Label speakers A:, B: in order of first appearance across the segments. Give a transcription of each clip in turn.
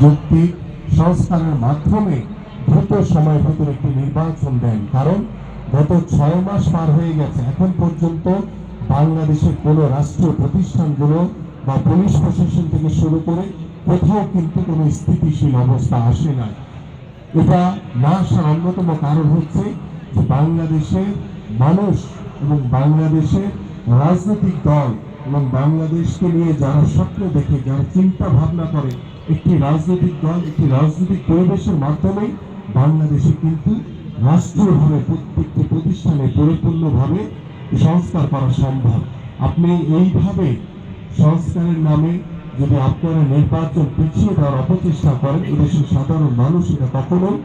A: যৌক্তিক সংস্কারের মাধ্যমে দ্রুত সময়ের ভিতরে একটি নির্বাচন দেন। কারণ গত ছয় মাস পার হয়ে গেছে। এখন পর্যন্ত বাংলাদেশের কোনো রাষ্ট্রীয় প্রতিষ্ঠানগুলো বা পুলিশ প্রশাসন থেকে শুরু করে কোথাও কিন্তু কোনো স্থিতিশীল অবস্থা আসে নাই। এটা না আসার অন্যতম কারণ হচ্ছে যে বাংলাদেশের মানুষ এবং বাংলাদেশের রাজনৈতিক দল এবং বাংলাদেশকে নিয়ে যারা স্বপ্ন দেখে, যারা চিন্তা ভাবনা করে একটি রাজনৈতিক দল, একটি রাজনৈতিক পরিবেশের মাধ্যমে বাংলাদেশে কিন্তু রাষ্ট্রীয়ভাবে প্রত্যেকটি প্রতিষ্ঠানে পরিপূর্ণভাবে সংস্কার করা সম্ভব। আপনি এইভাবে সংস্কারের নামে যদি আপনারা নির্বাচন পিছিয়ে দেওয়ার অপচেষ্টা করেন, এদেশের সাধারণ মানুষ এটা কখনোই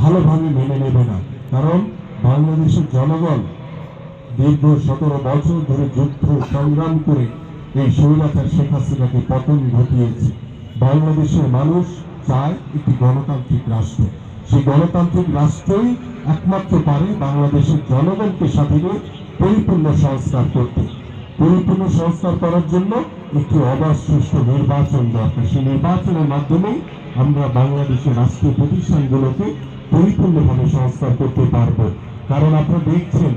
A: ভালোভাবে মেনে নেবে না। কারণ বাংলাদেশের জনগণ দীর্ঘ সতেরো বছর ধরে যুদ্ধ সংগ্রাম করে এই স্বৈরাচার শেখ হাসিনাকে পতন ঘটিয়েছে। বাংলাদেশের মানুষ চায় একটি গণতান্ত্রিক রাষ্ট্র। সেই গণতান্ত্রিক রাষ্ট্রই একমাত্র পারে বাংলাদেশের জনগণকে সাথে পরিপূর্ণ সংস্কার করতে। পরিপূর্ণ সংস্কার করার জন্য একটি অবাধ নির্বাচন দরকার। সেই নির্বাচনের মাধ্যমেই আমরা বাংলাদেশের রাষ্ট্রীয় প্রতিষ্ঠানগুলোকে পরিপূর্ণভাবে সংস্কার করতে পারব। কারণ আপনারা দেখছেন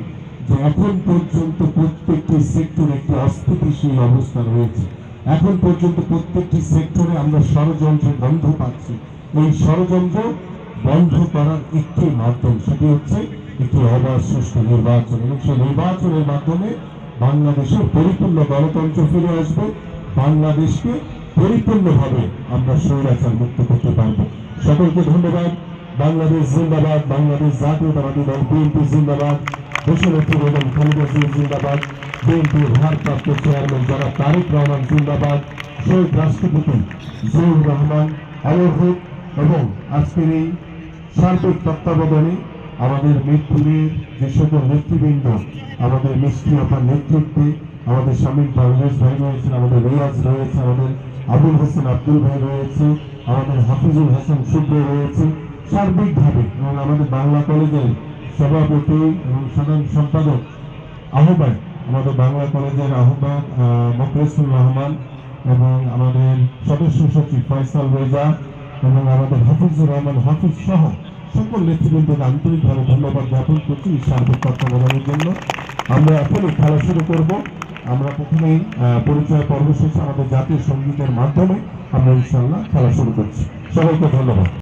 A: যে এখন পর্যন্ত প্রত্যেকটি সেক্টরে একটি অস্থিতিশীল অবস্থা রয়েছে। এখন পর্যন্ত প্রত্যেকটি সেক্টরে আমরা ষড়যন্ত্রের গন্ধ পাচ্ছি। এই ষড়যন্ত্র বন্ধ করার একটি মাধ্যম সেটি হচ্ছে একটি অবাধ সুষ্ঠু নির্বাচন। এবং সেই নির্বাচনের মাধ্যমে বাংলাদেশের পরিপূর্ণ গণতন্ত্র ফিরে আসবে। বাংলাদেশকে পরিপূর্ণভাবে আমরা স্বৈরাচার মুক্ত করতে পারব। সকলকে ধন্যবাদ। বাংলাদেশ জিন্দাবাদ, বাংলাদেশ জাতীয়তাবাদী দল, বিএনপি জিন্দাবাদ। দেশনেত্রী বেগম খালেদা জিয়া জিন্দাবাদ। বিএনপি ভারপ্রাপ্ত চেয়ারম্যান যারা, তারেক রহমান জিন্দাবাদ। শহীদ রাষ্ট্রপতি জিয়াউর রহমান হোক এবং আজকের এই সার্বিক তত্ত্বাবধানে আমাদের মিরপুরের যে সকল নেতৃবৃন্দ, আমাদের মিষ্টি আপার নেতৃত্বে, আমাদের স্বামীর পারভেজ ভাই রয়েছেন, আমাদের রিয়াজ রয়েছে, আমাদের আবুল হোসেন আব্দুল ভাই রয়েছে, আমাদের হাফিজুল হাসান শুভ্র রয়েছে। সার্বিকভাবে এবং আমাদের বাংলা কলেজের সভাপতি এবং সাধারণ সম্পাদক আহ্বায়ক আমাদের বাংলা কলেজের আহ্বায়ক আহ, রহমান এবং আমাদের সদস্য সচিব ফয়সাল রেজা এবং আমাদের হাফিজুর রহমান হাফিজ সহ সকল নেতৃবৃন্দকে আন্তরিকভাবে ধন্যবাদ জ্ঞাপন করছি সার্বিক তত্ত্বাবধানের জন্য। আমরা এখনই খেলা শুরু করব। আমরা প্রথমেই পরিচয় পর্ব শেষে আমাদের জাতীয় সঙ্গীতের মাধ্যমে আমরা ইনশাল্লাহ খেলা শুরু করছি। সবাইকে ধন্যবাদ।